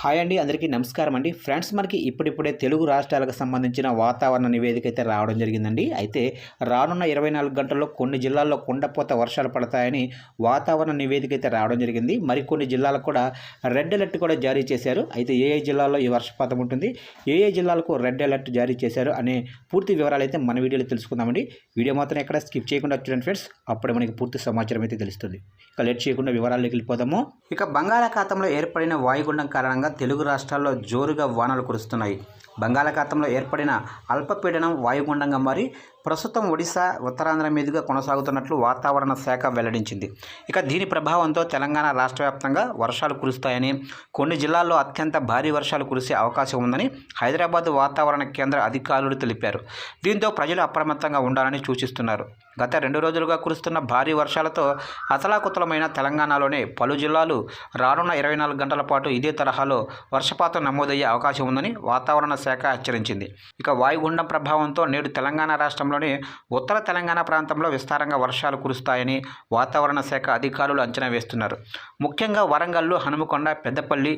Hi అండి అందరికీ నమస్కారం అండి. ఫ్రెండ్స్ మనకి ఇప్పుడిప్పుడే తెలుగు రాష్ట్రాలకు సంబంధించిన వాతావరణ నివేదిక అయితే రావడం జరిగిందండి. అయితే రానున్న ఇరవై నాలుగు గంటల్లో కొన్ని జిల్లాల్లో కొండపోత వర్షాలు పడతాయని వాతావరణ నివేదిక అయితే రావడం జరిగింది. మరికొన్ని జిల్లాలకు కూడా రెడ్ అలర్ట్ కూడా జారీ చేశారు. అయితే ఏ ఏ జిల్లాల్లో ఈ వర్షపాతం ఉంటుంది ఏ ఏ జిల్లాలకు రెడ్ అలర్ట్ జారీ చేశారు అనే పూర్తి వివరాలు అయితే మన వీడియోలో తెలుసుకుందామండి. వీడియో మాత్రం ఎక్కడ స్కిప్ చేయకుండా చూడండి ఫ్రెండ్స్. అప్పుడే మనకి పూర్తి సమాచారం అయితే తెలుస్తుంది. ఇక లేట్ చేయకుండా వివరాల్లోకి వెళ్ళిపోదాము. ఇక బంగాళాఖాతంలో ఏర్పడిన వాయుగుండం కారణంగా తెలుగు రాష్ట్రాల్లో జోరుగా వానలు కురుస్తున్నాయి. బంగాళాఖాతంలో ఏర్పడిన అల్పపీడనం వాయుగుండంగా మారి ప్రస్తుతం ఒడిశా ఉత్తరాంధ్ర మీదుగా కొనసాగుతున్నట్లు వాతావరణ శాఖ వెల్లడించింది. ఇక దీని ప్రభావంతో తెలంగాణ రాష్ట్ర వ్యాప్తంగా వర్షాలు కురుస్తాయని కొన్ని జిల్లాల్లో అత్యంత భారీ వర్షాలు కురిసే అవకాశం ఉందని హైదరాబాద్ వాతావరణ కేంద్ర అధికారులు తెలిపారు. దీంతో ప్రజలు అప్రమత్తంగా ఉండాలని సూచిస్తున్నారు. గత రెండు రోజులుగా కురుస్తున్న భారీ వర్షాలతో అతలాకుతలమైన తెలంగాణలోనే పలు జిల్లాలు రానున్న ఇరవై నాలుగు గంటల పాటు ఇదే తరహాలో వర్షపాతం నమోదయ్యే అవకాశం ఉందని వాతావరణ శాఖ శాఖ హెచ్చరించింది. ఇక వాయుగుండం ప్రభావంతో నేడు తెలంగాణ రాష్ట్రంలోని ఉత్తర తెలంగాణ ప్రాంతంలో విస్తారంగా వర్షాలు కురుస్తాయని వాతావరణ శాఖ అధికారులు అంచనా వేస్తున్నారు. ముఖ్యంగా వరంగల్లు హనుమకొండ పెద్దపల్లి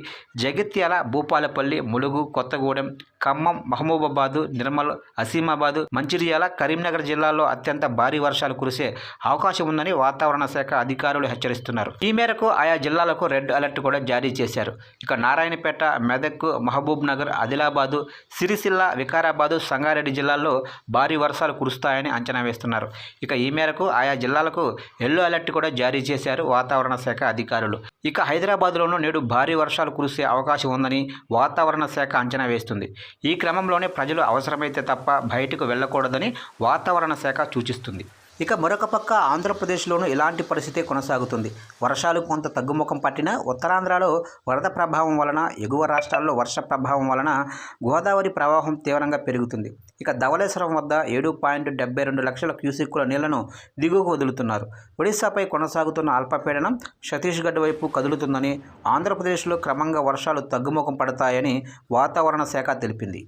జగిత్యాల భూపాలపల్లి ములుగు కొత్తగూడెం ఖమ్మం మహబూబాబాదు నిర్మల్ అసీమాబాదు మంచిర్యాల కరీంనగర్ జిల్లాల్లో అత్యంత భారీ వర్షాలు కురిసే అవకాశం ఉందని వాతావరణ శాఖ అధికారులు హెచ్చరిస్తున్నారు. ఈ మేరకు ఆయా జిల్లాలకు రెడ్ అలర్ట్ కూడా జారీ చేశారు. ఇక నారాయణపేట మెదక్ మహబూబ్ నగర్ ఆదిలాబాదు సిరిసిల్ల వికారాబాదు సంగారెడ్డి జిల్లాల్లో భారీ వర్షాలు కురుస్తాయని అంచనా వేస్తున్నారు. ఇక ఈ మేరకు ఆయా జిల్లాలకు ఎల్లో అలర్ట్ కూడా జారీ చేశారు వాతావరణ శాఖ అధికారులు. ఇక హైదరాబాద్లోనూ నేడు భారీ వర్షాలు కురిసే అవకాశం ఉందని వాతావరణ శాఖ అంచనా వేస్తుంది. ఈ క్రమంలోనే ప్రజలు అవసరమైతే తప్ప బయటకు వెళ్ళకూడదని వాతావరణ శాఖ సూచిస్తుంది. ఇక మరొక పక్క ఆంధ్రప్రదేశ్లోనూ ఇలాంటి పరిస్థితి కొనసాగుతుంది. వర్షాలు కొంత తగ్గుముఖం పట్టినా ఉత్తరాంధ్రలో వరద ప్రభావం వలన ఎగువ రాష్ట్రాల్లో వర్ష ప్రభావం వలన గోదావరి ప్రవాహం తీవ్రంగా పెరుగుతుంది. ఇక ధవళేశ్వరం వద్ద ఏడు పాయింట్ డెబ్బై రెండు లక్షల క్యూసిక్కుల నీళ్ళను దిగువకు వదులుతున్నారు. ఒడిశాపై కొనసాగుతున్న అల్పపీడనం ఛత్తీస్గఢ్ వైపు కదులుతుందని ఆంధ్రప్రదేశ్లో క్రమంగా వర్షాలు తగ్గుముఖం పడతాయని వాతావరణ శాఖ తెలిపింది.